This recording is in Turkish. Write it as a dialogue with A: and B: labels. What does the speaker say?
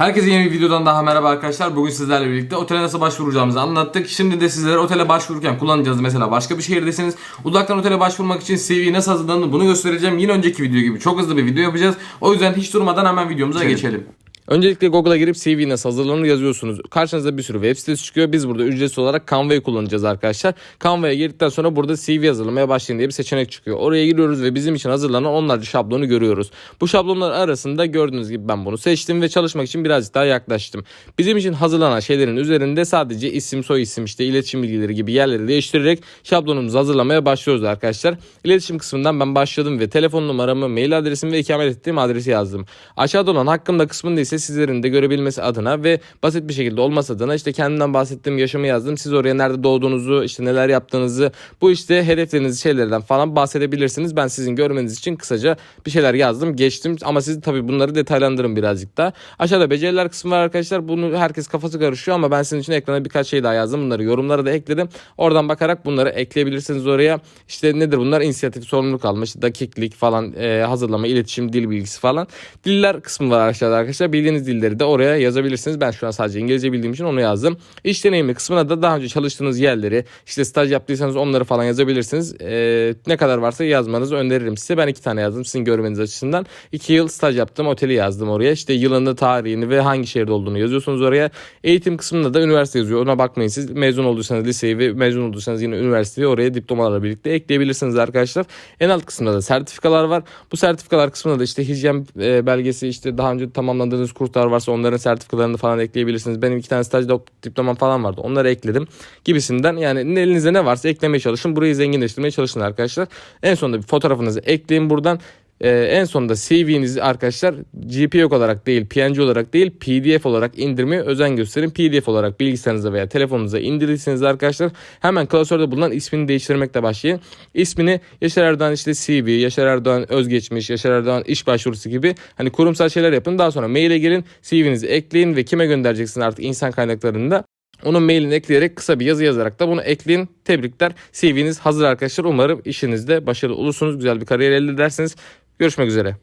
A: Herkese yeni bir videodan daha merhaba arkadaşlar. Bugün sizlerle birlikte otele nasıl başvuracağımızı anlattık. Şimdi de sizlere otele başvururken kullanacağınız mesela başka bir şehirdesiniz. Uzaktan otele başvurmak için CV nasıl hazırlanır bunu göstereceğim. Yine önceki video gibi çok hızlı bir video yapacağız. O yüzden hiç durmadan hemen videomuza geçelim. Öncelikle Google'a girip CV nasıl hazırlanır yazıyorsunuz. Karşınıza bir sürü web sitesi çıkıyor. Biz burada ücretsiz olarak Canva'yı kullanacağız arkadaşlar. Canva'ya girdikten sonra burada CV hazırlamaya başlayın diye bir seçenek çıkıyor. Oraya giriyoruz ve bizim için hazırlanan onlarca şablonu görüyoruz. Bu şablonlar arasında gördüğünüz gibi ben bunu seçtim ve çalışmak için birazcık daha yaklaştım. Bizim için hazırlanan şeylerin üzerinde sadece isim, soy isim, işte iletişim bilgileri gibi yerleri değiştirerek şablonumuzu hazırlamaya başlıyoruz arkadaşlar. İletişim kısmından ben başladım ve telefon numaramı, mail adresimi ve ikamet ettiğim adresi yazdım. Aşağıda olan hakkımda kısmında ise sizlerin de görebilmesi adına ve basit bir şekilde olması adına işte kendimden bahsettiğim yaşamı yazdım. Siz oraya nerede doğduğunuzu, işte neler yaptığınızı, bu işte hedefleriniz şeylerden falan bahsedebilirsiniz. Ben sizin görmeniz için kısaca bir şeyler yazdım, geçtim ama siz tabii bunları detaylandırın birazcık daha. Aşağıda beceriler kısmı var arkadaşlar. Bunu herkes kafası karışıyor ama ben sizin için ekrana birkaç şey daha yazdım. Bunları yorumlara da ekledim. Oradan bakarak bunları ekleyebilirsiniz oraya. İşte nedir bunlar? İnisiyatif, sorumluluk alma, işte dakiklik falan, e, hazırlama, iletişim, dil bilgisi falan. Diller kısmı var aşağıda arkadaşlar. Bildiğiniz dilleri de oraya yazabilirsiniz. Ben şu an sadece İngilizce bildiğim için onu yazdım. İş deneyimi kısmına da daha önce çalıştığınız yerleri, işte staj yaptıysanız onları falan yazabilirsiniz. E, ne kadar varsa yazmanızı öneririm size. Ben iki tane yazdım sizin görmeniz açısından. İki yıl staj yaptım, oteli yazdım oraya. İşte yılını, tarihini ve hangi şehirde olduğunu yazıyorsunuz oraya. Eğitim kısmında da üniversite yazıyor. Ona bakmayın siz. Mezun olduysanız liseyi ve mezun olduysanız yine üniversiteyi oraya diplomalarla birlikte ekleyebilirsiniz arkadaşlar. En alt kısımda da sertifikalar var. Bu sertifikalar kısmında da işte hijyen e, belgesi işte daha önce tamamladığınız kurslar varsa onların sertifikalarını falan ekleyebilirsiniz. Benim iki tane stajda diplomam falan vardı. Onları ekledim gibisinden. Yani elinizde ne varsa eklemeye çalışın. Burayı zenginleştirmeye çalışın arkadaşlar. En sonunda bir fotoğrafınızı ekleyin buradan. Ee, en sonunda CV'nizi arkadaşlar JPEG olarak değil, PNG olarak değil, PDF olarak indirmeye özen gösterin. PDF olarak bilgisayarınıza veya telefonunuza indirirseniz arkadaşlar hemen klasörde bulunan ismini değiştirmekle başlayın. İsmini Yaşar Erdoğan işte CV, Yaşar Erdoğan özgeçmiş, Yaşar Erdoğan iş başvurusu gibi hani kurumsal şeyler yapın. Daha sonra maile gelin, CV'nizi ekleyin ve kime göndereceksiniz artık insan kaynaklarında. Onun mailini ekleyerek kısa bir yazı yazarak da bunu ekleyin. Tebrikler. CV'niz hazır arkadaşlar. Umarım işinizde başarılı olursunuz. Güzel bir kariyer elde edersiniz. Görüşmek üzere.